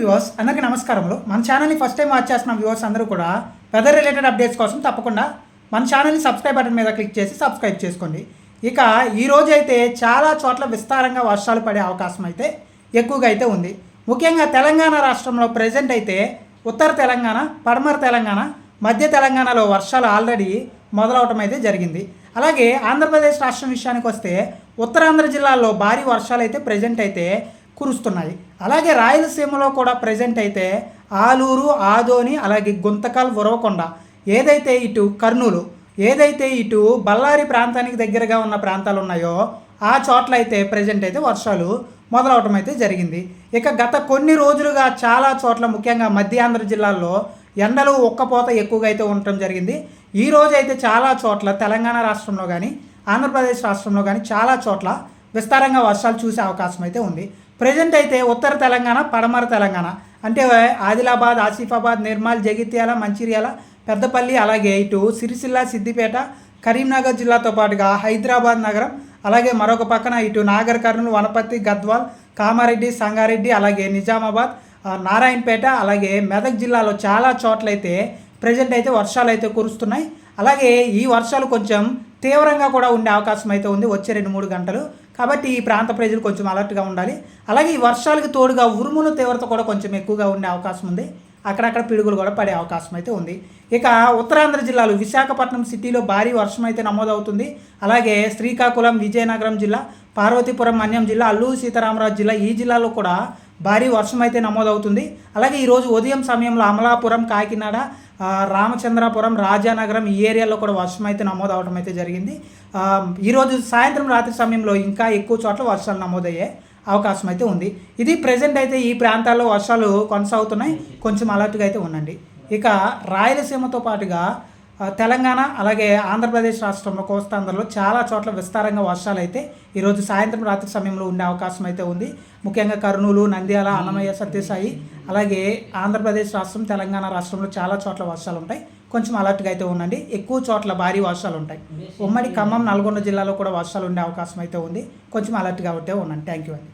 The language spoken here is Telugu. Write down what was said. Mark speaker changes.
Speaker 1: వ్యూవర్స్ అందరికీ నమస్కారములు. మన ఛానల్ని ఫస్ట్ టైం వాచ్ చేస్తున్న వ్యూవర్స్ అందరూ కూడా వెదర్ రిలేటెడ్ అప్డేట్స్ కోసం తప్పకుండా మన ఛానల్ని సబ్స్క్రైబ్ బటన్ మీద క్లిక్ చేసి సబ్స్క్రైబ్ చేసుకోండి. ఇక ఈ రోజు అయితే చాలా చోట్ల విస్తారంగా వర్షాలు పడే అవకాశం అయితే ఎక్కువగా అయితే ఉంది. ముఖ్యంగా తెలంగాణ రాష్ట్రంలో ప్రజెంట్ అయితే ఉత్తర తెలంగాణ పడమర తెలంగాణ మధ్య తెలంగాణలో వర్షాలు ఆల్రెడీ మొదలవటం అయితే జరిగింది. అలాగే ఆంధ్రప్రదేశ్ రాష్ట్రం విషయానికి వస్తే ఉత్తరాంధ్ర జిల్లాల్లో భారీ వర్షాలు అయితే ప్రజెంట్ అయితే కురుస్తున్నాయి. అలాగే రాయలసీమలో కూడా ప్రజెంట్ అయితే ఆలూరు ఆదోని అలాగే గుంతకల్ ఉరవకొండ ఏదైతే ఇటు కర్నూలు ఏదైతే ఇటు బళ్ళారి ప్రాంతానికి దగ్గరగా ఉన్న ప్రాంతాలు ఉన్నాయో ఆ చోట్ల అయితే ప్రజెంట్ అయితే వర్షాలు మొదలవటం అయితే జరిగింది. ఇక గత కొన్ని రోజులుగా చాలా చోట్ల ముఖ్యంగా మధ్యాంధ్ర జిల్లాల్లో ఎండలు ఒక్కపోత ఎక్కువగా అయితే ఉండటం జరిగింది. ఈ రోజు అయితే చాలా చోట్ల తెలంగాణ రాష్ట్రంలో కానీ ఆంధ్రప్రదేశ్ రాష్ట్రంలో కానీ చాలా చోట్ల విస్తారంగా వర్షాలు చూసే అవకాశం అయితే ఉంది. ప్రజెంట్ అయితే ఉత్తర తెలంగాణ పడమర తెలంగాణ. అంటే ఆదిలాబాద్ ఆసిఫాబాద్ నిర్మల్ జగిత్యాల మంచిర్యాల పెద్దపల్లి అలాగే ఇటు సిరిసిల్ల సిద్దిపేట కరీంనగర్ జిల్లాతో పాటుగా హైదరాబాద్ నగరం అలాగే మరొక పక్కన ఇటు నాగర్ కర్నూలు వనపర్తి గద్వాల్ కామారెడ్డి సంగారెడ్డి అలాగే నిజామాబాద్ నారాయణపేట అలాగే మెదక్ జిల్లాలో చాలా చోట్లయితే ప్రజెంట్ అయితే వర్షాలు అయితే కురుస్తున్నాయి. అలాగే ఈ వర్షాలు కొంచెం తీవ్రంగా కూడా ఉండే అవకాశం అయితే ఉంది వచ్చే రెండు మూడు గంటలు. కాబట్టి ఈ ప్రాంత ప్రజలు కొంచెం అలర్ట్గా ఉండాలి. అలాగే ఈ వర్షాలకు తోడుగా ఉరుముల తీవ్రత కూడా కొంచెం ఎక్కువగా ఉండే అవకాశం ఉంది. అక్కడక్కడ పిడుగులు కూడా పడే అవకాశం అయితే ఉంది. ఇక ఉత్తరాంధ్ర జిల్లాలు విశాఖపట్నం సిటీలో భారీ వర్షం అయితే నమోదవుతుంది. అలాగే శ్రీకాకుళం విజయనగరం జిల్లా పార్వతీపురం మన్యం జిల్లా అల్లూరు సీతారామరాజు జిల్లా ఈ జిల్లాలో కూడా భారీ వర్షం అయితే నమోదవుతుంది. అలాగే ఈరోజు ఉదయం సమయంలో అమలాపురం కాకినాడ రామచంద్రాపురం రాజానగరం ఈ ఏరియాలో కూడా వర్షం అయితే నమోదు అవడం అయితే జరిగింది ఈరోజు సాయంత్రం రాత్రి సమయంలో ఇంకా ఎక్కువ చోట్ల వర్షాలు నమోదయ్యే అవకాశం అయితే ఉంది. ఇది ప్రజెంట్ అయితే ఈ ప్రాంతాల్లో వర్షాలు కొనసాగుతున్నాయి. కొంచెం అలర్ట్గా అయితే ఉండండి. ఇక రాయలసీమతో పాటుగా తెలంగాణ అలాగే ఆంధ్రప్రదేశ్ రాష్ట్రంలో కోస్తాంధ్రలో చాలా చోట్ల విస్తారంగా వర్షాలు అయితే ఈరోజు సాయంత్రం రాత్రి సమయంలో ఉండే అవకాశం అయితే ఉంది. ముఖ్యంగా కర్నూలు నంద్యాల అన్నమయ్య సత్యసాయి అలాగే ఆంధ్రప్రదేశ్ రాష్ట్రం తెలంగాణ రాష్ట్రంలో చాలా చోట్ల వర్షాలు ఉంటాయి కొంచెం అలర్ట్గా అయితే ఉండండి. ఎక్కువ చోట్ల భారీ వర్షాలు ఉంటాయి ఉమ్మడి ఖమ్మం నల్గొండ జిల్లాలో కూడా వర్షాలు ఉండే అవకాశం అయితే ఉంది. కొంచెం అలర్ట్గా ఉంటే ఉండండి. థ్యాంక్ యూ అండి.